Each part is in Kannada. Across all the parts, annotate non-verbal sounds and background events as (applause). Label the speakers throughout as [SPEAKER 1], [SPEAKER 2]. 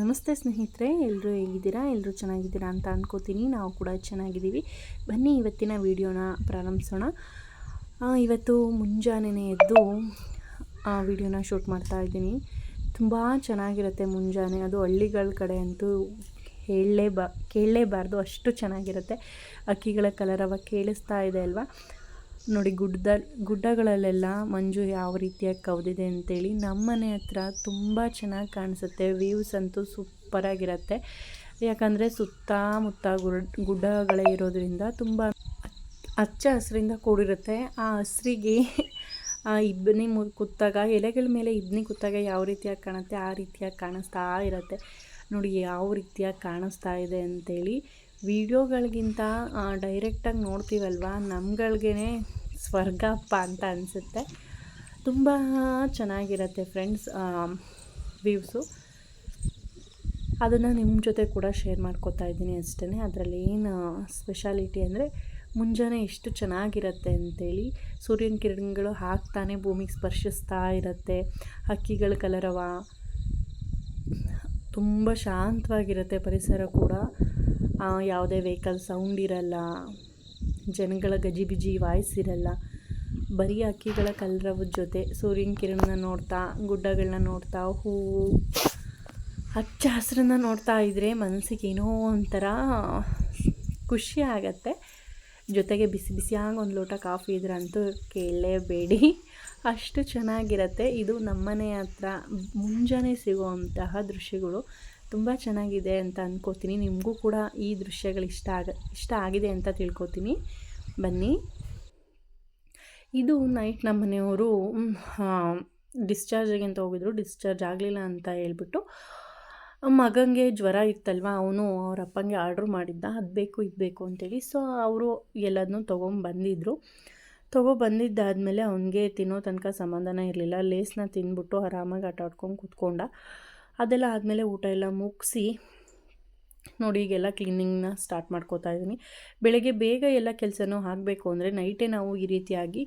[SPEAKER 1] ನಮಸ್ತೆ ಸ್ನೇಹಿತರೆ ಎಲ್ಲರೂ ಹೇಗಿದ್ದೀರಾ? ಎಲ್ಲರೂ ಚೆನ್ನಾಗಿದ್ದೀರಾ ಅಂತ ಅಂದ್ಕೋತೀನಿ ನಾವು ಕೂಡ ಚೆನ್ನಾಗಿದ್ದೀವಿ. ಬನ್ನಿ ಇವತ್ತಿನ ವಿಡಿಯೋನ ಪ್ರಾರಂಭಿಸೋಣ. ಇವತ್ತು ಮುಂಜಾನೆ ಎದ್ದು ಆ ವಿಡಿಯೋನ ಶೂಟ್ ಮಾಡ್ತಾ ಇದ್ದೀನಿ. ತುಂಬ ಚೆನ್ನಾಗಿರುತ್ತೆ ಮುಂಜಾನೆ. ಅದು ಹಳ್ಳಿಗಳ ಕಡೆ ಅಂತೂ ಹೇಳಲೇ ಬಾ ಕೇಳಲೇಬಾರ್ದು. ಅಷ್ಟು ಚೆನ್ನಾಗಿರುತ್ತೆ. ಅಕ್ಕಿಗಳ ಕಲರವ ಕೇಳಿಸ್ತಾ ಇದೆ ಅಲ್ವಾ? ನೋಡಿ, ಗುಡ್ಡ, ಗುಡ್ಡಗಳಲ್ಲೆಲ್ಲ ಮಂಜು ಯಾವ ರೀತಿಯಾಗಿ ಕವಿದಿದೆ ಅಂತೇಳಿ ನಮ್ಮನೆ ಹತ್ರ ತುಂಬ ಚೆನ್ನಾಗಿ ಕಾಣಿಸುತ್ತೆ. ವ್ಯೂಸ್ ಅಂತೂ ಸೂಪರಾಗಿರುತ್ತೆ ಯಾಕಂದರೆ ಸುತ್ತಮುತ್ತ ಗುಡ್, ಗುಡ್ಡಗಳೇ ಇರೋದ್ರಿಂದ ತುಂಬ ಹಚ್ಚ ಹಸಿರಿಂದ ಕೂಡಿರುತ್ತೆ. ಆ ಹಸಿರಿಗೆ ಆ ಇಬ್ಬನಿ ಮು, ಕುತ್ತಾಗ, ಎಲೆಗಳ ಮೇಲೆ ಇಬ್ಬನಿ ಕೂತಾಗ ಯಾವ ರೀತಿಯಾಗಿ ಕಾಣುತ್ತೆ ಆ ರೀತಿಯಾಗಿ ಕಾಣಿಸ್ತಾ ಇರುತ್ತೆ. ನೋಡಿ, ಯಾವ ರೀತಿಯಾಗಿ ಕಾಣಿಸ್ತಾ ಇದೆ ಅಂತೇಳಿ ವಿಡಿಯೋಗಳಿಗಿಂತ ಡೈರೆಕ್ಟಾಗಿ ನೋಡ್ತೀವಲ್ವ? ನಮ್ಗಳ್ಗೇ ಸ್ವರ್ಗಪ್ಪ ಅಂತ ಅನಿಸುತ್ತೆ. ತುಂಬ ಚೆನ್ನಾಗಿರುತ್ತೆ ಫ್ರೆಂಡ್ಸ್ ವ್ಯೂವ್ಸು ಅದನ್ನು ನಿಮ್ಮ ಜೊತೆ ಕೂಡ ಶೇರ್ ಮಾಡ್ಕೋತಾ ಇದ್ದೀನಿ ಅಷ್ಟೇ ಅದರಲ್ಲಿ ಏನು ಸ್ಪೆಷಾಲಿಟಿ ಅಂದರೆ ಮುಂಜಾನೆ ಎಷ್ಟು ಚೆನ್ನಾಗಿರುತ್ತೆ ಅಂತೇಳಿ. ಸೂರ್ಯನ ಕಿರಣಗಳು ಹಾಕ್ತಾನೆ ಭೂಮಿಗೆ ಸ್ಪರ್ಶಿಸ್ತಾ ಇರುತ್ತೆ. ಹಕ್ಕಿಗಳ ಕಲರವ ತುಂಬ ಶಾಂತವಾಗಿರುತ್ತೆ ಪರಿಸರ ಕೂಡ. ಯಾವುದೇ ವೆಹಿಕಲ್ ಸೌಂಡ್ ಇರಲ್ಲ, ಜನಗಳ ಗಜಿಬಿಜಿ ವಾಯ್ಸ್ ಇರಲ್ಲ, ಬರೀ ಹಕ್ಕಿಗಳ ಕಲರವದ ಜೊತೆ ಸೂರ್ಯನ ಕಿರಣನ ನೋಡ್ತಾ, ಗುಡ್ಡಗಳನ್ನ ನೋಡ್ತಾ ಹೂವು ಹಚ್ಚ ಹಸಿರನ್ನ ನೋಡ್ತಾ ಇದ್ದರೆ ಮನಸ್ಸಿಗೆ ಏನೋ ಒಂಥರ ಖುಷಿ ಆಗತ್ತೆ. ಜೊತೆಗೆ ಬಿಸಿ ಬಿಸಿಯಾಗಿ ಒಂದು ಲೋಟ ಕಾಫಿ ಇದ್ರೆ ಅಂತೂ ಕೇಳಲೇಬೇಡಿ. ಅಷ್ಟು ಚೆನ್ನಾಗಿರುತ್ತೆ. ಇದು ನಮ್ಮನೆ ಹತ್ರ ಮುಂಜಾನೆ ಸಿಗುವಂತಹ ದೃಶ್ಯಗಳು. ತುಂಬ ಚೆನ್ನಾಗಿದೆ ಅಂತ ಅಂದ್ಕೋತೀನಿ ನಿಮಗೂ ಕೂಡ ಈ ದೃಶ್ಯಗಳು ಇಷ್ಟ ಆಗ, ಇಷ್ಟ ಆಗಿದೆ ಅಂತ ತಿಳ್ಕೊತೀನಿ. ಬನ್ನಿ. ಇದು ನೈಟ್ ನಮ್ಮ ಮನೆಯವರು ಡಿಸ್ಚಾರ್ಜಿಗೆ ಅಂತ ಹೋಗಿದ್ರು. ಡಿಸ್ಚಾರ್ಜ್ ಆಗಲಿಲ್ಲ ಅಂತ ಹೇಳ್ಬಿಟ್ಟು ಮಗನಿಗೆ ಜ್ವರ ಇತ್ತಲ್ವ? ಅವನು ಅವ್ರ ಅಪ್ಪಂಗೆ ಆರ್ಡ್ರ್ ಮಾಡಿದ್ದ. ಅದು ಬೇಕು, ಇದು ಬೇಕು ಅಂತೇಳಿ. ಸೊ ಅವರು ಎಲ್ಲದನ್ನೂ ತೊಗೊಂಬಂದಿದ್ರು. ತೊಗೊಬಂದಿದ್ದಾದಮೇಲೆ ಅವನಿಗೆ ತಿನ್ನೋ ತನಕ ಸಮಾಧಾನ ಇರಲಿಲ್ಲ. ಲೇಸ್ನ ತಿಂದ್ಬಿಟ್ಟು ಆರಾಮಾಗಿ ಆಟ ಆಡ್ಕೊಂಡು ಕೂತ್ಕೊಂಡ. ಅದೆಲ್ಲ ಆದಮೇಲೆ ಊಟ ಎಲ್ಲ ಮುಗಿಸಿ ನೋಡಿ ಈಗೆಲ್ಲ ಕ್ಲೀನಿಂಗ್ನ ಸ್ಟಾರ್ಟ್ ಮಾಡ್ಕೋತಾ ಇದ್ದೀನಿ. ಬೆಳಗ್ಗೆ ಬೇಗ ಎಲ್ಲ ಕೆಲಸನೂ ಆಗಬೇಕು ಅಂದರೆ ನೈಟೇ ನಾವು ಈ ರೀತಿಯಾಗಿ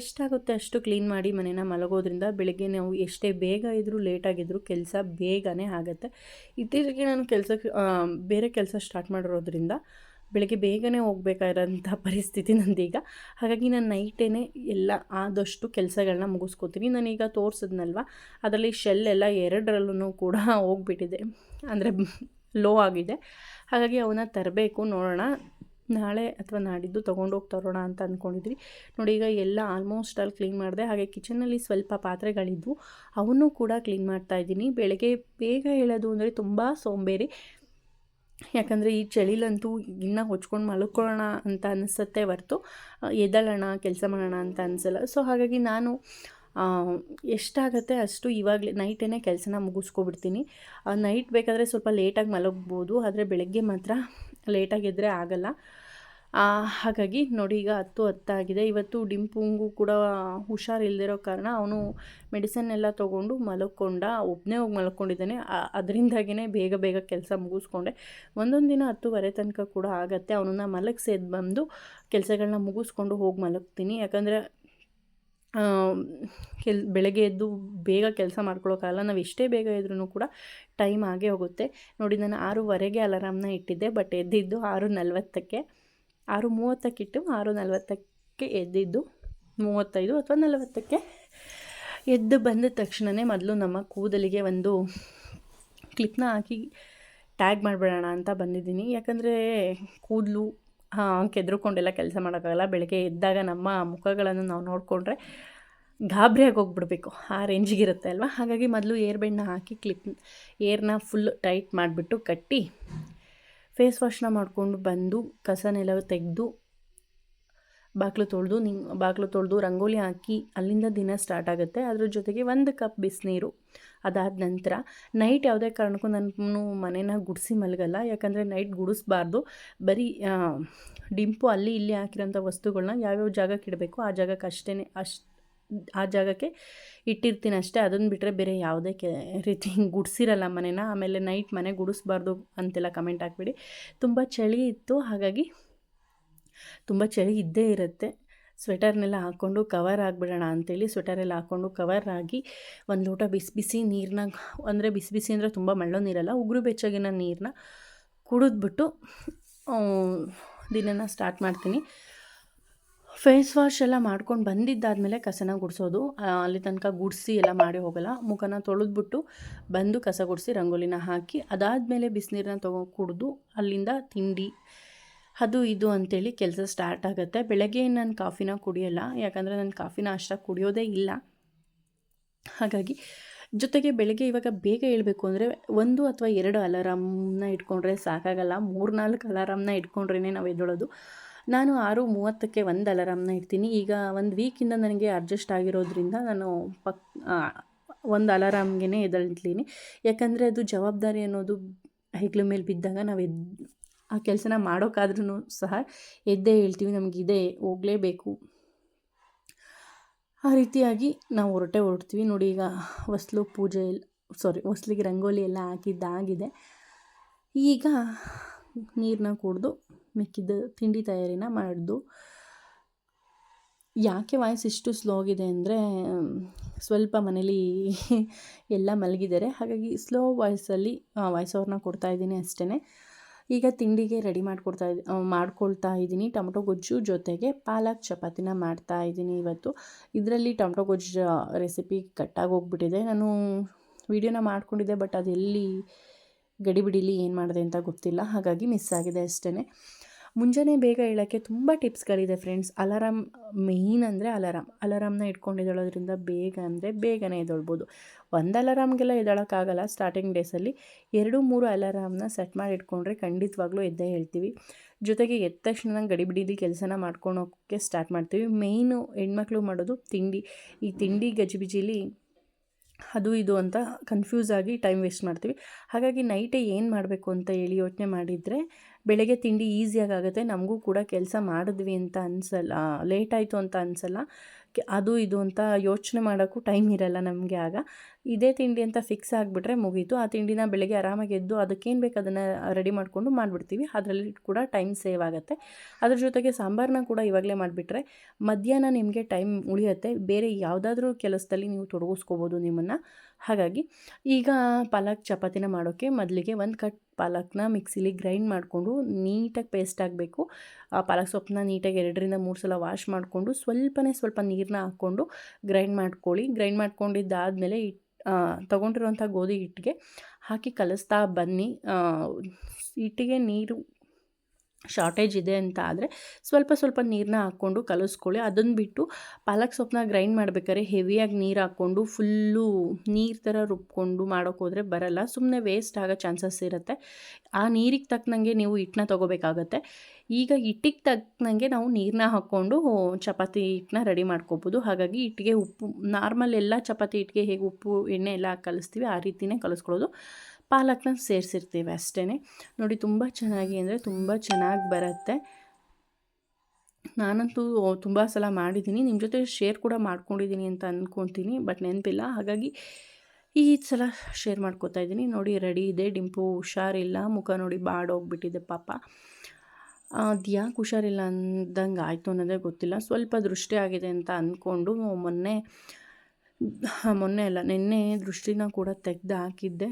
[SPEAKER 1] ಎಷ್ಟಾಗುತ್ತೆ ಅಷ್ಟು ಕ್ಲೀನ್ ಮಾಡಿ ಮನೇನ ಮಲಗೋದ್ರಿಂದ ಬೆಳಗ್ಗೆ ನಾವು ಎಷ್ಟೇ ಬೇಗ ಇದ್ದರೂ ಲೇಟಾಗಿದ್ದರೂ ಕೆಲಸ ಬೇಗನೆ ಆಗುತ್ತೆ. ಇತ್ತೀಚೆಗೆ ನಾನು ಕೆಲಸಕ್ಕೆ ಬೇರೆ ಕೆಲಸ ಸ್ಟಾರ್ಟ್ ಮಾಡಿರೋದ್ರಿಂದ ಬೆಳಗ್ಗೆ ಬೇಗನೆ ಹೋಗ್ಬೇಕಾಗಿರೋಂಥ (laughs) ಪರಿಸ್ಥಿತಿ ನಂದೀಗ. ಹಾಗಾಗಿ ನಾನು ನೈಟೇ ಎಲ್ಲ ಆದಷ್ಟು ಕೆಲಸಗಳನ್ನ ಮುಗಿಸ್ಕೋತೀನಿ. ನಾನೀಗ ತೋರಿಸಿದ್ನಲ್ವ? ಅದರಲ್ಲಿ ಶೆಲ್ ಎಲ್ಲ ಎರಡರಲ್ಲೂ ಕೂಡ (laughs) ಹೋಗ್ಬಿಟ್ಟಿದೆ. ಅಂದರೆ ಲೋ ಆಗಿದೆ. ಹಾಗಾಗಿ ಅವನ್ನ ತರಬೇಕು, ನೋಡೋಣ. ನಾಳೆ ಅಥವಾ ನಾಡಿದ್ದು ತೊಗೊಂಡೋಗಿ ತರೋಣ ಅಂತ ಅಂದ್ಕೊಂಡಿದ್ವಿ ನೋಡಿ, ಈಗ ಎಲ್ಲ ಆಲ್ಮೋಸ್ಟ್ ಅಲ್ಲಿ ಕ್ಲೀನ್ ಮಾಡಿದೆ. ಹಾಗೆ ಕಿಚನಲ್ಲಿ ಸ್ವಲ್ಪ ಪಾತ್ರೆಗಳಿದ್ವು. ಅವನ್ನೂ ಕೂಡ ಕ್ಲೀನ್ ಮಾಡ್ತಾ ಇದ್ದೀನಿ. ಬೆಳಗ್ಗೆ ಬೇಗ ಹೇಳೋದು ಅಂದರೆ ತುಂಬ ಸೋಂಬೇರಿ. ಯಾಕಂದರೆ ಈ ಚಳಿಲಂತೂ ಇನ್ನೂ ಹೊಚ್ಕೊಂಡು ಮಲ್ಕೊಳ್ಳೋಣ ಅಂತ ಅನಿಸುತ್ತೆ ಹೊರ್ತು ಎದ್ದಳೋಣ, ಕೆಲಸ ಮಾಡೋಣ ಅಂತ ಅನಿಸಲ್ಲ. ಸೊ ಹಾಗಾಗಿ ನಾನು ಎಷ್ಟಾಗತ್ತೆ ಅಷ್ಟು ಇವಾಗಲೇ ನೈಟೇ ಕೆಲಸನ ಮುಗಿಸ್ಕೊಬಿಡ್ತೀನಿ. ನೈಟ್ ಬೇಕಾದರೆ ಸ್ವಲ್ಪ ಲೇಟಾಗಿ ಮಲಗ್ಬೋದು, ಆದರೆ ಬೆಳಗ್ಗೆ ಮಾತ್ರ ಲೇಟಾಗಿ ಎದ್ದರೆ ಆಗಲ್ಲ. ಹಾಗಾಗಿ ನೋಡಿ ಈಗ ಹತ್ತು ಹತ್ತಾಗಿದೆ. ಇವತ್ತು ಡಿಂಪುಂಗು ಕೂಡ ಹುಷಾರಿಲ್ದಿರೋ ಕಾರಣ ಅವನು ಮೆಡಿಸನ್ ಎಲ್ಲ ತೊಗೊಂಡು ಮಲ್ಕೊಂಡ ಒಬ್ಬನೇ ಹೋಗಿ ಮಲ್ಕೊಂಡಿದ್ದಾನೆ. ಅದರಿಂದಾಗಿಯೇ ಬೇಗ ಬೇಗ ಕೆಲಸ ಮುಗಿಸ್ಕೊಂಡೆ. ಒಂದೊಂದು ದಿನ ಹತ್ತುವರೆ ತನಕ ಕೂಡ ಆಗತ್ತೆ. ಅವನನ್ನು ಮಲಗಿಸಿ ಎದ್ದು ಬಂದು ಕೆಲಸಗಳನ್ನ ಮುಗಿಸ್ಕೊಂಡು ಹೋಗಿ ಮಲಗ್ತೀನಿ. ಯಾಕಂದರೆ ಕೆಲ್, ಬೆಳಗ್ಗೆ ಎದ್ದು ಬೇಗ ಕೆಲಸ ಮಾಡ್ಕೊಳ್ಳೋಕ್ಕಾಗಲ್ಲ ನಾವು ಎಷ್ಟೇ ಬೇಗ ಇದ್ರೂ ಕೂಡ ಟೈಮ್ ಆಗೇ ಹೋಗುತ್ತೆ. ನೋಡಿ, ನಾನು ಆರೂವರೆಗೆ ಅಲಾರಾಮ್ನ ಇಟ್ಟಿದ್ದೆ, ಬಟ್ ಎದ್ದಿದ್ದು ಆರು ನಲ್ವತ್ತಕ್ಕೆ. ಆರು ಮೂವತ್ತಕ್ಕಿಟ್ಟು ಆರು ನಲವತ್ತಕ್ಕೆ ಎದ್ದಿದ್ದು, ಮೂವತ್ತೈದು ಅಥವಾ ನಲವತ್ತಕ್ಕೆ ಎದ್ದು ಬಂದ ತಕ್ಷಣವೇ ಮೊದಲು ನಮ್ಮ ಕೂದಲಿಗೆ ಒಂದು ಕ್ಲಿಪ್ನ ಹಾಕಿ ಟ್ಯಾಗ್ ಮಾಡಿಬಿಡೋಣ ಅಂತ ಬಂದಿದ್ದೀನಿ. ಯಾಕಂದರೆ ಕೂದಲು, ಹಾಂ, ಕೆದ್ರುಕೊಂಡೆಲ್ಲ ಕೆಲಸ ಮಾಡೋಕ್ಕಾಗಲ್ಲ. ಬೆಳಗ್ಗೆ ಎದ್ದಾಗ ನಮ್ಮ ಮುಖಗಳನ್ನು ನಾವು ನೋಡಿಕೊಂಡ್ರೆ ಗಾಬರಿಯಾಗಿ ಹೋಗ್ಬಿಡ್ಬೇಕು ಆ ರೇಂಜಿಗಿರುತ್ತೆ ಅಲ್ವಾ? ಹಾಗಾಗಿ ಮೊದಲು ಏರ್ ಬೆಂಡ್ನ ಹಾಕಿ ಕ್ಲಿಪ್ ಏರ್ನ ಫುಲ್ ಟೈಟ್ ಮಾಡಿಬಿಟ್ಟು ಕಟ್ಟಿ ಫೇಸ್ ವಾಶ್ನ ಮಾಡಿಕೊಂಡು ಬಂದು ಕಸನೆಲ್ಲ ತೆಗೆದು ಬಾಗಿಲು ತೊಳೆದು ನಿಂಗ್ ಬಾಗಿಲು ತೊಳೆದು ರಂಗೋಲಿ ಹಾಕಿ ಅಲ್ಲಿಂದ ದಿನ ಸ್ಟಾರ್ಟ್ ಆಗುತ್ತೆ. ಅದ್ರ ಜೊತೆಗೆ ಒಂದು ಕಪ್ ಬಿಸಿನೀರು ಅದಾದ ನಂತರ ನೈಟ್ ಯಾವುದೇ ಕಾರಣಕ್ಕೂ ನಾನು ಮನೇನ ಗುಡಿಸಿ ಮಲಗಲ್ಲ. ಯಾಕಂದರೆ ನೈಟ್ ಗುಡಿಸ್ಬಾರ್ದು. ಬರೀ ಡಿಂಪು ಅಲ್ಲಿ ಇಲ್ಲಿ ಹಾಕಿರೋಂಥ ವಸ್ತುಗಳನ್ನ ಯಾವ್ಯಾವ ಜಾಗಕ್ಕೆ ಇಡಬೇಕು ಆ ಜಾಗಕ್ಕೆ ಅಷ್ಟೇ ಅಷ್ಟು ಆ ಜಾಗಕ್ಕೆ ಇಟ್ಟಿರ್ತೀನಿ ಅಷ್ಟೇ. ಅದನ್ನು ಬಿಟ್ಟರೆ ಬೇರೆ ಯಾವುದೇ ಕೆ ರೀತಿ (laughs) ಹಿಂಗೆ ಗುಡಿಸಿರಲ್ಲ ಮನೇನ. ಆಮೇಲೆ ನೈಟ್ ಮನೆ ಗುಡಿಸ್ಬಾರ್ದು ಅಂತೆಲ್ಲ ಕಮೆಂಟ್ ಹಾಕ್ಬಿಡಿ. ತುಂಬ ಚಳಿ ಇತ್ತು. ಹಾಗಾಗಿ ತುಂಬ ಚಳಿ ಇದ್ದೇ ಇರುತ್ತೆ. ಸ್ವೆಟರ್ನೆಲ್ಲ ಹಾಕ್ಕೊಂಡು ಕವರ್ ಆಗಿಬಿಡೋಣ ಅಂತೇಳಿ ಸ್ವೆಟರೆಲ್ಲ ಹಾಕ್ಕೊಂಡು ಕವರ್ ಆಗಿ ಒಂದು ಲೋಟ ಬಿಸಿ ಬಿಸಿ ನೀರನ್ನ ಅಂದರೆ ಬಿಸಿ ಬಿಸಿ ಅಂದರೆ ತುಂಬ ಮಳ್ಳೋ ನೀರಲ್ಲ, ಉಗುರು ಬೆಚ್ಚಗಿನ ನೀರನ್ನ ಕುಡಿದ್ಬಿಟ್ಟು ದಿನನ ಸ್ಟಾರ್ಟ್ ಮಾಡ್ತೀನಿ. ಫೇಸ್ ವಾಶ್ ಎಲ್ಲ ಮಾಡ್ಕೊಂಡು ಬಂದಿದ್ದಾದಮೇಲೆ ಕಸನ ಗುಡಿಸೋದು. ಅಲ್ಲಿ ತನಕ ಗುಡಿಸಿ ಎಲ್ಲ ಮಾಡಿ ಹೋಗಲ್ಲ. ಮುಖನ ತೊಳೆದ್ಬಿಟ್ಟು ಬಂದು ಕಸ ಗುಡಿಸಿ ರಂಗೋಲಿನ ಹಾಕಿ, ಅದಾದಮೇಲೆ ಬಿಸಿನೀರನ್ನ ತೊಗೊ ಕುಡಿದು ಅಲ್ಲಿಂದ ತಿಂಡಿ. ಅದು ಇದು ಅಂತೇಳಿ ಕೆಲಸ ಸ್ಟಾರ್ಟ್ ಆಗುತ್ತೆ. ಬೆಳಗ್ಗೆ ನಾನು ಕಾಫಿನ ಕುಡಿಯೋಲ್ಲ. ಯಾಕಂದರೆ ನಾನು ಕಾಫಿನ ಅಷ್ಟಾಗಿ ಕುಡಿಯೋದೇ ಇಲ್ಲ. ಹಾಗಾಗಿ ಜೊತೆಗೆ ಬೆಳಗ್ಗೆ ಇವಾಗ ಬೇಗ ಹೇಳಬೇಕು ಅಂದರೆ ಒಂದು ಅಥವಾ ಎರಡು ಅಲಾರಾಮ್ನ ಇಟ್ಕೊಂಡ್ರೆ ಸಾಕಾಗಲ್ಲ. ಮೂರು ನಾಲ್ಕು ಅಲಾರಾಮ್ನ ಇಟ್ಕೊಂಡ್ರೇ ನಾವು ಎದ್ದೊಳೋದು. ನಾನು ಆರು ಮೂವತ್ತಕ್ಕೆ ಒಂದು ಅಲಾರಾಮ್ನ ಇಡ್ತೀನಿ. ಈಗ ಒಂದು ವೀಕಿಂದ ನನಗೆ ಅಡ್ಜಸ್ಟ್ ಆಗಿರೋದ್ರಿಂದ ನಾನು ಪಕ್ ಒಂದು ಅಲಾರಾಮ್ಗೆ ಎದ್ದೇಳ್ತೀನಿ. ಯಾಕಂದರೆ ಅದು ಜವಾಬ್ದಾರಿ ಅನ್ನೋದು ಹೆಗ್ಲ ಮೇಲೆ ಬಿದ್ದಾಗ ನಾವು ಎದ್, ಆ ಕೆಲಸನ ಮಾಡೋಕ್ಕಾದ್ರೂ ಸಹ ಎದ್ದೇ ಹೇಳ್ತೀವಿ. ನಮಗಿದೆ ಹೋಗಲೇಬೇಕು. ಆ ರೀತಿಯಾಗಿ ನಾವು ಹೊರಟೆ ಹೊರಡ್ತೀವಿ ನೋಡಿ ಈಗ ಹೊಸ್ಲು ಪೂಜೆ ಸಾರಿ ಹೊಸ್ಲಿಗೆ ರಂಗೋಲಿ ಎಲ್ಲ ಹಾಕಿದ್ದಾಗಿದೆ. ಈಗ ನೀರನ್ನ ಕುಡಿದು ಮಿಕ್ಕಿದ ತಿಂಡಿ ತಯಾರಿನ ಮಾಡಿದ್ದು ಯಾಕೆ ವಾಯ್ಸ್ ಇಷ್ಟು ಸ್ಲೋ ಆಗಿದೆ ಅಂದರೆ, ಸ್ವಲ್ಪ ಮನೇಲಿ ಎಲ್ಲ ಮಲಗಿದ್ದಾರೆ. ಹಾಗಾಗಿ ಸ್ಲೋ ವಾಯ್ಸಲ್ಲಿ ವಾಯ್ಸ್ ಅವ್ರನ್ನ ಕೊಡ್ತಾಯಿದ್ದೀನಿ ಅಷ್ಟೇ ಈಗ ತಿಂಡಿಗೆ ರೆಡಿ ಮಾಡಿಕೊಡ್ತಾ ಇದ್ ಮಾಡ್ಕೊಳ್ತಾ ಇದ್ದೀನಿ. ಟೊಮೊಟೊ ಗೊಜ್ಜು ಜೊತೆಗೆ ಪಾಲಕ್ ಚಪಾತಿನ ಮಾಡ್ತಾ ಇದ್ದೀನಿ ಇವತ್ತು. ಇದರಲ್ಲಿ ಟೊಮೊಟೊ ಗೊಜ್ಜು ರೆಸಿಪಿ ಕಟ್ಟಾಗಿ ಹೋಗ್ಬಿಟ್ಟಿದೆ. ನಾನು ವೀಡಿಯೋನ ಮಾಡಿಕೊಂಡಿದ್ದೆ ಬಟ್ ಅದೆಲ್ಲಿ ಗಡಿಬಿಡಿಲಿ ಏನು ಮಾಡಿದೆ ಅಂತ ಗೊತ್ತಿಲ್ಲ. ಹಾಗಾಗಿ ಮಿಸ್ ಆಗಿದೆ ಅಷ್ಟೇ ಮುಂಜಾನೆ ಬೇಗ ಹೇಳೋಕ್ಕೆ ತುಂಬ ಟಿಪ್ಸ್ಗಳಿದೆ ಫ್ರೆಂಡ್ಸ್ ಅಲಾರಾಮ್ ಮೇಯ್ನ್ ಅಂದರೆ ಅಲಾರಾಮ್ ಅಲಾರಾಮ್ನ ಇಟ್ಕೊಂಡಿದ್ದೋಳೋದ್ರಿಂದ ಬೇಗ ಅಂದರೆ ಬೇಗನೆ ಎದ್ದೊಳ್ಬೋದು. ಒಂದು ಅಲಾರಾಮ್ಗೆಲ್ಲ ಎದ್ದೊಳಕ್ಕಾಗಲ್ಲ ಸ್ಟಾರ್ಟಿಂಗ್ ಡೇಸಲ್ಲಿ ಎರಡು, ಮೂರು ಅಲಾರಾಮ್ನ ಸೆಟ್ ಮಾಡಿ ಇಟ್ಕೊಂಡ್ರೆ ಖಂಡಿತವಾಗ್ಲೂ ಎದ್ದೇ ಹೇಳ್ತೀವಿ. ಜೊತೆಗೆ ಎದ್ದ ತಕ್ಷಣ ಗಡಿಬಿಡಿಲಿ ಕೆಲಸನ ಮಾಡ್ಕೊಳೋಕ್ಕೆ ಸ್ಟಾರ್ಟ್ ಮಾಡ್ತೀವಿ. ಮೇಯ್ನು ಹೆಣ್ಮಕ್ಳು ಮಾಡೋದು ತಿಂಡಿ. ಈ ತಿಂಡಿ ಗಜಿಬಿಜಿಲಿ ಅದು ಇದು ಅಂತ ಕನ್ಫ್ಯೂಸ್ ಆಗಿ ಟೈಮ್ ವೇಸ್ಟ್ ಮಾಡ್ತೀವಿ. ಹಾಗಾಗಿ ನೈಟೇ ಏನು ಮಾಡಬೇಕು ಅಂತ ಹೇಳಿ ಯೋಚನೆ ಮಾಡಿದರೆ, ಬೆಳಗ್ಗೆ ತಿಂಡಿ ಈಸಿಯಾಗಿ ಆಗುತ್ತೆ. ನಮಗೂ ಕೂಡ ಕೆಲಸ ಮಾಡಿದ್ವಿ ಅಂತ ಅನ್ಸಲ್ಲ ಲೇಟ್ ಆಯಿತು ಅಂತ ಅನ್ಸಲ್ಲ. ಅದು ಇದು ಅಂತ ಯೋಚನೆ ಮಾಡೋಕ್ಕೂ ಟೈಮ್ ಇರಲ್ಲ ನಮಗೆ ಆಗ. ಇದೇ ತಿಂಡಿ ಅಂತ ಫಿಕ್ಸ್ ಆಗಿಬಿಟ್ರೆ ಮುಗೀತು. ಆ ತಿಂಡಿನ ಬೆಳಗ್ಗೆ ಆರಾಮಾಗಿ ಎದ್ದು ಅದಕ್ಕೇನು ಬೇಕು ಅದನ್ನು ರೆಡಿ ಮಾಡಿಕೊಂಡು ಮಾಡಿಬಿಡ್ತೀವಿ. ಅದರಲ್ಲಿ ಕೂಡ ಟೈಮ್ ಸೇವ್ ಆಗುತ್ತೆ. ಅದ್ರ ಜೊತೆಗೆ ಸಾಂಬಾರನ್ನ ಕೂಡ ಇವಾಗಲೇ ಮಾಡಿಬಿಟ್ರೆ ಮಧ್ಯಾಹ್ನ ನಿಮಗೆ ಟೈಮ್ ಉಳಿಯುತ್ತೆ. ಬೇರೆ ಯಾವುದಾದ್ರೂ ಕೆಲಸದಲ್ಲಿ ನೀವು ತೊಡಗಿಸ್ಕೋಬೋದು ನಿಮ್ಮನ್ನು. ಹಾಗಾಗಿ ಈಗ ಪಾಲಕ್ ಚಪಾತಿನ ಮಾಡೋಕ್ಕೆ ಮೊದಲಿಗೆ ಒಂದು ಕಟ್ ಪಾಲಕ್ನ ಮಿಕ್ಸಿಲಿ ಗ್ರೈಂಡ್ ಮಾಡಿಕೊಂಡು ನೀಟಾಗಿ ಪೇಸ್ಟ್ ಆಗಬೇಕು. ಆ ಪಾಲಕ್ ಸೊಪ್ಪನ್ನ ನೀಟಾಗಿ ಎರಡರಿಂದ ಮೂರು ಸಲ ವಾಶ್ ಮಾಡಿಕೊಂಡು ಸ್ವಲ್ಪನೇ ಸ್ವಲ್ಪ ನೀರನ್ನ ಹಾಕ್ಕೊಂಡು ಗ್ರೈಂಡ್ ಮಾಡ್ಕೊಳ್ಳಿ. ಗ್ರೈಂಡ್ ಮಾಡ್ಕೊಂಡಿದ್ದಾದಮೇಲೆ ತೊಗೊಂಡಿರುವಂಥ ಗೋಧಿ ಹಿಟ್ಟಿಗೆ ಹಾಕಿ ಕಲಿಸ್ತಾ ಬನ್ನಿ. ಹಿಟ್ಟಿಗೆ ನೀರು ಶಾರ್ಟೇಜ್ ಇದೆ ಅಂತ ಆದರೆ ಸ್ವಲ್ಪ ಸ್ವಲ್ಪ ನೀರನ್ನ ಹಾಕ್ಕೊಂಡು ಕಲಿಸ್ಕೊಳ್ಳಿ. ಅದನ್ನು ಬಿಟ್ಟು ಪಾಲಕ್ ಸೊಪ್ಪನ್ನ ಗ್ರೈಂಡ್ ಮಾಡ್ಬೇಕಾದ್ರೆ ಹೆವಿಯಾಗಿ ನೀರು ಹಾಕ್ಕೊಂಡು ಫುಲ್ಲು ನೀರು ಥರ ರುಬ್ಕೊಂಡು ಮಾಡೋಕೆ ಹೋದರೆ ಬರಲ್ಲ. ಸುಮ್ಮನೆ ವೇಸ್ಟ್ ಆಗೋ ಚಾನ್ಸಸ್ ಇರುತ್ತೆ. ಆ ನೀರಿಗೆ ತಕ್ಕನಂಗೆ ನೀವು ಹಿಟ್ಟನ್ನ ತೊಗೋಬೇಕಾಗತ್ತೆ. ಈಗ ಹಿಟ್ಟಿಗೆ ತಕ್ಕನಂಗೆ ನಾವು ನೀರನ್ನ ಹಾಕ್ಕೊಂಡು ಚಪಾತಿ ಹಿಟ್ಟನ್ನ ರೆಡಿ ಮಾಡ್ಕೋಬೋದು. ಹಾಗಾಗಿ ಹಿಟ್ಟಿಗೆ ಉಪ್ಪು, ನಾರ್ಮಲ್ ಎಲ್ಲ ಚಪಾತಿ ಹಿಟ್ಟಿಗೆ ಹೇಗೆ ಉಪ್ಪು, ಎಣ್ಣೆ ಎಲ್ಲ ಕಲಿಸ್ತೀವಿ ಆ ರೀತಿಯೇ ಕಲಿಸ್ಕೊಳ್ಳೋದು. ಪಾಲಕ್ನ ಸೇರಿಸಿರ್ತೀವಿ ಅಷ್ಟೇ ನೋಡಿ, ತುಂಬ ಚೆನ್ನಾಗಿ ಅಂದರೆ ತುಂಬ ಚೆನ್ನಾಗಿ ಬರುತ್ತೆ. ನಾನಂತೂ ತುಂಬ ಸಲ ಮಾಡಿದ್ದೀನಿ. ನಿಮ್ಮ ಜೊತೆ ಶೇರ್ ಕೂಡ ಮಾಡ್ಕೊಂಡಿದ್ದೀನಿ ಅಂತ ಅಂದ್ಕೊತೀನಿ ಬಟ್ ನೆನಪಿಲ್ಲ. ಹಾಗಾಗಿ ಈ ಸಲ ಶೇರ್ ಮಾಡ್ಕೋತಾ ಇದ್ದೀನಿ. ನೋಡಿ, ರೆಡಿ ಇದೆ. ಡಿಂಪು ಹುಷಾರಿಲ್ಲ. ಮುಖ ನೋಡಿ ಬಾಡೋಗ್ಬಿಟ್ಟಿದೆ ಪಾಪ. ಅದು ಯಾಕೆ ಹುಷಾರಿಲ್ಲ ಅಂದಂಗೆ ಆಯಿತು ಅನ್ನೋದೇ ಗೊತ್ತಿಲ್ಲ. ಸ್ವಲ್ಪ ದೃಷ್ಟಿ ಆಗಿದೆ ಅಂತ ಅಂದ್ಕೊಂಡು ಮೊನ್ನೆ ಮೊನ್ನೆ ಅಲ್ಲ, ನಿನ್ನೆ ದೃಷ್ಟಿನ ಕೂಡ ತೆಗೆದು ಹಾಕಿದ್ದೆ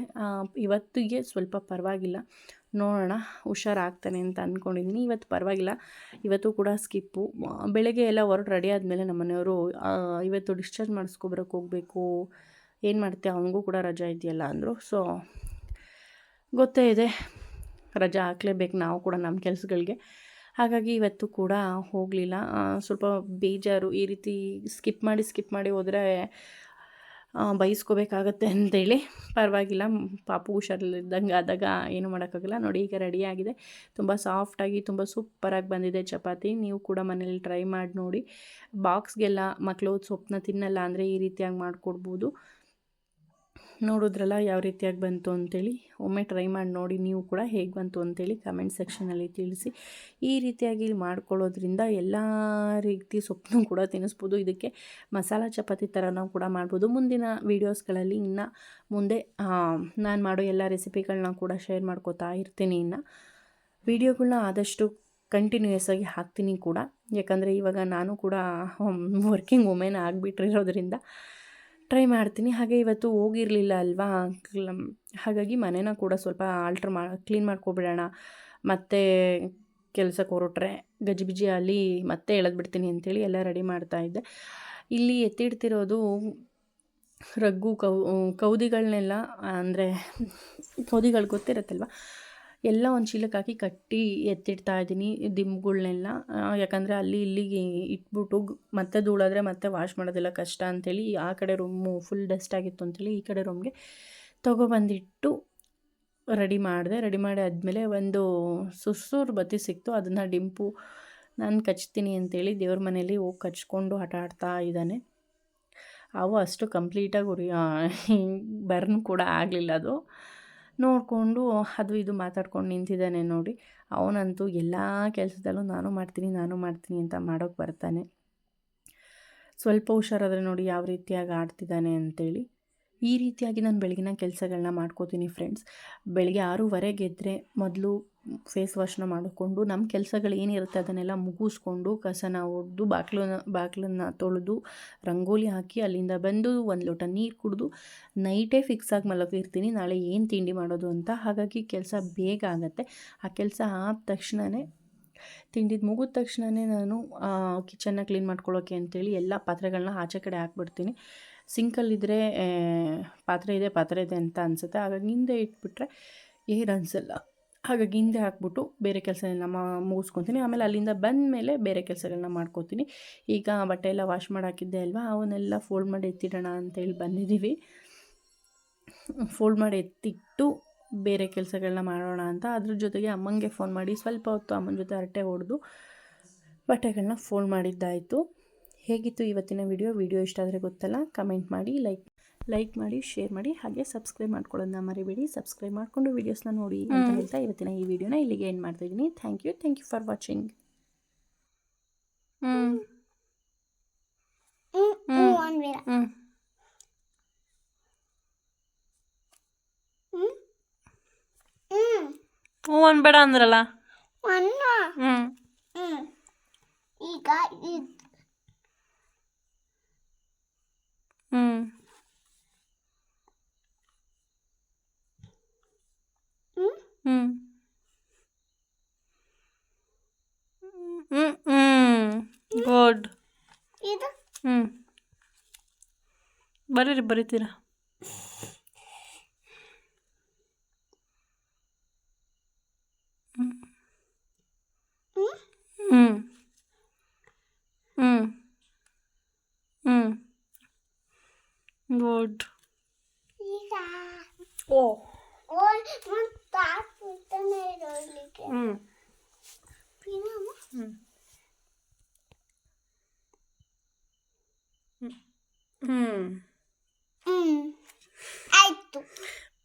[SPEAKER 1] ಇವತ್ತಿಗೆ ಸ್ವಲ್ಪ ಪರವಾಗಿಲ್ಲ. ನೋಡೋಣ, ಹುಷಾರಾಗ್ತಾನೆ ಅಂತ ಅಂದ್ಕೊಂಡಿದ್ದೀನಿ ಇವತ್ತು ಪರವಾಗಿಲ್ಲ, ಇವತ್ತು ಕೂಡ ಸ್ಕಿಪ್ಪು. ಬೆಳಗ್ಗೆ ಎಲ್ಲ ಹೊರಟು ರೆಡಿ ಆದಮೇಲೆ ನಮ್ಮ ಮನೆಯವರು ಇವತ್ತು ಡಿಸ್ಚಾರ್ಜ್ ಮಾಡಿಸ್ಕೊಬರಕ್ಕೆ ಹೋಗಬೇಕು. ಏನು ಮಾಡ್ತೆ ಅವನಿಗೂ ಕೂಡ ರಜಾ ಇದೆಯಲ್ಲ ಅಂದರು. ಸೊ ಗೊತ್ತೇ ಇದೆ, ರಜಾ ಹಾಕ್ಲೇಬೇಕು ನಾವು ಕೂಡ ನಮ್ಮ ಕೆಲಸಗಳಿಗೆ. ಹಾಗಾಗಿ ಇವತ್ತು ಕೂಡ ಹೋಗಲಿಲ್ಲ. ಸ್ವಲ್ಪ ಬೇಜಾರು ಈ ರೀತಿ ಸ್ಕಿಪ್ ಮಾಡಿ ಸ್ಕಿಪ್ ಮಾಡಿ ಹೋದರೆ ಬೈಸ್ಕೋಬೇಕಾಗತ್ತೆ ಅಂತೇಳಿ. ಪರವಾಗಿಲ್ಲ, ಪಾಪು ಹುಷಾರಲ್ಲಿದ್ದಂಗೆ ಆದಾಗ ಏನು ಮಾಡೋಕ್ಕಾಗಲ್ಲ. ನೋಡಿ ಈಗ ರೆಡಿಯಾಗಿದೆ ತುಂಬ ಸಾಫ್ಟಾಗಿ ತುಂಬ ಸೂಪರಾಗಿ ಬಂದಿದೆ ಚಪಾತಿ. ನೀವು ಕೂಡ ಮನೇಲಿ ಟ್ರೈ ಮಾಡಿ ನೋಡಿ. ಬಾಕ್ಸ್ಗೆಲ್ಲ ಮಕ್ಕಳು ಸೊಪ್ಪನ್ನ ತಿನ್ನಲ್ಲ ಅಂದರೆ ಈ ರೀತಿಯಾಗಿ ಮಾಡಿಕೊಡ್ಬೋದು. ನೋಡಿದ್ರಲ್ಲ ಯಾವ ರೀತಿಯಾಗಿ ಬಂತು ಅಂತೇಳಿ ಒಮ್ಮೆ ಟ್ರೈ ಮಾಡಿ ನೋಡಿ, ನೀವು ಕೂಡ ಹೇಗೆ ಬಂತು ಅಂತೇಳಿ ಕಮೆಂಟ್ ಸೆಕ್ಷನಲ್ಲಿ ತಿಳಿಸಿ. ಈ ರೀತಿಯಾಗಿ ಮಾಡ್ಕೊಳ್ಳೋದ್ರಿಂದ ಎಲ್ಲ ರೀತಿ ಸೊಪ್ಪನ್ನು ಕೂಡ ತಿನ್ನಿಸ್ಬೋದು. ಇದಕ್ಕೆ ಮಸಾಲ ಚಪಾತಿ ನಾವು ಕೂಡ ಮಾಡ್ಬೋದು. ಮುಂದಿನ ವೀಡಿಯೋಸ್ಗಳಲ್ಲಿ ಇನ್ನು ಮುಂದೆ ನಾನು ಮಾಡೋ ಎಲ್ಲ ರೆಸಿಪಿಗಳನ್ನ ಕೂಡ ಶೇರ್ ಮಾಡ್ಕೋತಾ ಇರ್ತೀನಿ ಇನ್ನು. ವೀಡಿಯೋಗಳನ್ನ ಆದಷ್ಟು ಕಂಟಿನ್ಯೂಯಸ್ ಆಗಿ ಹಾಕ್ತೀನಿ ಕೂಡ. ಯಾಕಂದರೆ ಇವಾಗ ನಾನು ಕೂಡ ವರ್ಕಿಂಗ್ ವುಮೆನ್ ಆಗಿಬಿಟ್ಟಿರೋದ್ರಿಂದ ಟ್ರೈ ಮಾಡ್ತೀನಿ. ಹಾಗೆ ಇವತ್ತು ಹೋಗಿರಲಿಲ್ಲ ಅಲ್ವಾ ಹಾಗಾಗಿ ಮನೇನ ಕೂಡ ಸ್ವಲ್ಪ ಆಲ್ಟ್ರ್ ಮಾ ಕ್ಲೀನ್ ಮಾಡ್ಕೊಬಿಡೋಣ. ಮತ್ತು ಕೆಲಸಕ್ಕೆ ಹೊರಟ್ರೆ ಗಜಿಬಿಜಿ ಅಲ್ಲಿ ಮತ್ತೆ ಎಳೆದ್ಬಿಡ್ತೀನಿ ಅಂಥೇಳಿ ಎಲ್ಲ ರೆಡಿ ಮಾಡ್ತಾಯಿದ್ದೆ ಇಲ್ಲಿ ಎತ್ತಿಡ್ತಿರೋದು ರಗ್ಗು ಕೌ ಕೌದಿಗಳನ್ನೆಲ್ಲ ಅಂದರೆ, ಕೌದಿಗಳು ಗೊತ್ತಿರತ್ತಲ್ವ? ಎಲ್ಲ ಒಂದು ಚೀಲಕ್ಕೆ ಹಾಕಿ ಕಟ್ಟಿ ಎತ್ತಿಡ್ತಾ ಇದ್ದೀನಿ ದಿಂಬುಗಳನ್ನೆಲ್ಲ ಯಾಕಂದರೆ ಅಲ್ಲಿ ಇಲ್ಲಿಗೆ ಇಟ್ಬಿಟ್ಟು ಮತ್ತೆ ಧೂಳಾದರೆ ಮತ್ತೆ ವಾಶ್ ಮಾಡೋದೆಲ್ಲ ಕಷ್ಟ ಅಂಥೇಳಿ ಆ ಕಡೆ ರೂಮು ಫುಲ್ ಡಸ್ಟ್ ಆಗಿತ್ತು ಅಂಥೇಳಿ ಈ ಕಡೆ ರೂಮ್ಗೆ ತೊಗೊಬಂದಿಟ್ಟು ರೆಡಿ ಮಾಡಿದೆ. ರೆಡಿ ಮಾಡಿ ಆದಮೇಲೆ ಒಂದು ಸುಸೂರು ಬತ್ತಿ ಸಿಕ್ತು. ಅದನ್ನು ಡಿಂಪು ನಾನು ಕಚ್ತೀನಿ ಅಂತೇಳಿ ದೇವ್ರ ಮನೇಲಿ ಹೋಗಿ ಕಚ್ಕೊಂಡು ಆಟ ಆಡ್ತಾ ಇದ್ದಾನೆ. ಅವು ಅಷ್ಟು ಕಂಪ್ಲೀಟಾಗಿ ಉರಿ ಬರ್ನ್ ಕೂಡ ಆಗಲಿಲ್ಲ ಅದು. ನೋಡಿಕೊಂಡು ಅದು ಇದು ಮಾತಾಡ್ಕೊಂಡು ನಿಂತಿದ್ದಾನೆ ನೋಡಿ. ಅವನಂತೂ ಎಲ್ಲ ಕೆಲಸದಲ್ಲೂ ನಾನು ಮಾಡ್ತೀನಿ ನಾನು ಮಾಡ್ತೀನಿ ಅಂತ ಮಾಡೋಕ್ಕೆ ಬರ್ತಾನೆ. ಸ್ವಲ್ಪ ಹುಷಾರಾದರೆ ನೋಡಿ ಯಾವ ರೀತಿಯಾಗಿ ಆಡ್ತಿದ್ದಾನೆ ಅಂತೇಳಿ. ಈ ರೀತಿಯಾಗಿ ನಾನು ಬೆಳಗಿನ ಕೆಲಸಗಳನ್ನ ಮಾಡ್ಕೋತೀನಿ ಫ್ರೆಂಡ್ಸ್ ಬೆಳಗ್ಗೆ ಆರೂವರೆಗೆ ಎದ್ದರೆ ಮೊದಲು ಫೇಸ್ ವಾಶ್ನ ಮಾಡಿಕೊಂಡು ನಮ್ಮ ಕೆಲಸಗಳು ಏನಿರುತ್ತೆ ಅದನ್ನೆಲ್ಲ ಮುಗಿಸ್ಕೊಂಡು ಕಸನ ಒಡೆದು ಬಾಗಿಲನ್ನ ಬಾಗಿಲನ್ನ ತೊಳೆದು ರಂಗೋಲಿ ಹಾಕಿ ಅಲ್ಲಿಂದ ಬಂದು ಒಂದು ಲೋಟ ನೀರು ಕುಡಿದು ನೈಟೇ ಫಿಕ್ಸ್ ಆಗಿ ಮಲಗಿರ್ತೀನಿ ನಾಳೆ ಏನು ತಿಂಡಿ ಮಾಡೋದು ಅಂತ ಹಾಗಾಗಿ ಕೆಲಸ ಬೇಗ ಆಗುತ್ತೆ. ಆ ಕೆಲಸ ಆದ ತಕ್ಷಣವೇ ತಿಂಡಿದ್ದು ಮುಗಿದ ತಕ್ಷಣವೇ ನಾನು ಕಿಚನ್ನ ಕ್ಲೀನ್ ಮಾಡ್ಕೊಳ್ಳೋಕೆ ಅಂತೇಳಿ ಎಲ್ಲ ಪಾತ್ರೆಗಳನ್ನ ಆಚೆ ಕಡೆ ಹಾಕ್ಬಿಡ್ತೀನಿ. ಸಿಂಕಲ್ಲಿದ್ದರೆ ಪಾತ್ರೆ ಇದೆ ಪಾತ್ರೆ ಇದೆ ಅಂತ ಅನಿಸುತ್ತೆ. ಹಾಗಾಗಿ ಹಿಂದೆ ಇಟ್ಬಿಟ್ರೆ ಏನು ಅನಿಸಲ್ಲ. ಹಾಗಾಗಿ ಹಿಂದೆ ಹಾಕ್ಬಿಟ್ಟು ಬೇರೆ ಕೆಲಸ ಮಾ, ಮುಗಿಸ್ಕೊತೀನಿ. ಆಮೇಲೆ ಅಲ್ಲಿಂದ ಬಂದ ಮೇಲೆ ಬೇರೆ ಕೆಲಸಗಳನ್ನ ಮಾಡ್ಕೋತೀನಿ. ಈಗ ಬಟ್ಟೆ ಎಲ್ಲ ವಾಶ್ ಮಾಡಾಕಿದ್ದೆ ಅಲ್ವಾ? ಅವನ್ನೆಲ್ಲ ಫೋಲ್ಡ್ ಮಾಡಿ ಎತ್ತಿಡೋಣ ಅಂತೇಳಿ ಬಂದಿದ್ದೀವಿ ಫೋಲ್ಡ್ ಮಾಡಿ ಎತ್ತಿಟ್ಟು ಬೇರೆ ಕೆಲಸಗಳನ್ನ ಮಾಡೋಣ ಅಂತ. ಅದ್ರ ಜೊತೆಗೆ ಅಮ್ಮಂಗೆ ಫೋನ್ ಮಾಡಿ ಸ್ವಲ್ಪ ಹೊತ್ತು ಅಮ್ಮನ ಜೊತೆ ಹರಟೆ ಹೊಡೆದು ಬಟ್ಟೆಗಳನ್ನ ಫೋನ್ ಮಾಡಿದ್ದಾಯಿತು. ಹೇಗಿತ್ತು ಇವತ್ತಿನ ವಿಡಿಯೋ ವಿಡಿಯೋ ಇಷ್ಟ ಆದರೆ ಗೊತ್ತಲ್ಲ? ಕಮೆಂಟ್ ಮಾಡಿ ಲೈಕ್ ಲೈಕ್ ಮಾಡಿ ಶೇರ್ ಮಾಡಿ ಹಾಗೆ ಸಬ್ಸ್ಕ್ರೈಬ್ ಮಾಡ್ಕೊಳ್ಳೋದನ್ನ ಮರಿಬೇಡಿ. ಸಬ್ಸ್ಕ್ರೈಬ್ ಮಾಡಿಕೊಂಡು ವೀಡಿಯೋಸ್ನ ನೋಡಿ ಅಂತ ಹೇಳ್ತಾ ಇವತ್ತಿನ ಈ ವಿಡಿಯೋನ ಇಲ್ಲಿಗೆ ಏನು ಮಾಡ್ತಾಯಿದ್ದೀನಿ thank you thank you for watching ಹ್ಞೂ
[SPEAKER 2] ಹ್ಞೂ
[SPEAKER 1] ಹ್ಞೂ
[SPEAKER 2] ಹ್ಮ್
[SPEAKER 1] ಬೇಡ ಅಂದ್ರಲ್ಲ?
[SPEAKER 2] ಅನ್ನ
[SPEAKER 1] ಹ್ಞೂ
[SPEAKER 2] ಹ್ಮ್. ಈಗ
[SPEAKER 1] ಹ್ಞೂ ಹ್ಞೂ ಹ್ಞೂ ಹ್ಞೂ ಗುಡ್
[SPEAKER 2] ಇದು?
[SPEAKER 1] ಹ್ಞೂ ಬರೀರಿ ಬರೀತೀರಾ
[SPEAKER 2] ಹ್ಮ್
[SPEAKER 1] ಹ್ಞೂ ಹ್ಞೂ ಹ್ಞೂ
[SPEAKER 2] ಇರೋಲಿಕ್ಕೆ
[SPEAKER 1] ಹ್ಞೂ
[SPEAKER 2] ಪಿನಮ್ಮ
[SPEAKER 1] ಹ್ಞೂ ಹ್ಞೂ
[SPEAKER 2] ಹ್ಮ್ ಆಯ್ತು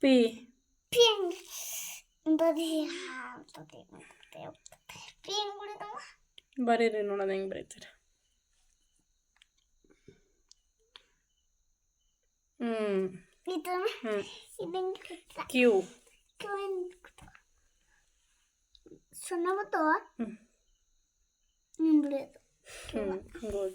[SPEAKER 1] ಪಿ
[SPEAKER 2] ಪಿಂಗ್ ಬರೀ
[SPEAKER 1] ಬರೀರಿ ನೋಡೋಣ ಹೆಂಗೆ ಬರೀತೀರ? ಹ್ಞೂ
[SPEAKER 2] ಇದು
[SPEAKER 1] ಹ್ಞೂ
[SPEAKER 2] ಇದಂಗೆ
[SPEAKER 1] ಕ್ಯೂ
[SPEAKER 2] ಸಣ್ಣ ಮತ್ತು
[SPEAKER 1] ಹ್ಮ್.
[SPEAKER 2] ನಿಂಬಿಡೋದು
[SPEAKER 1] ಹ್ಞೂ ಗುಡ್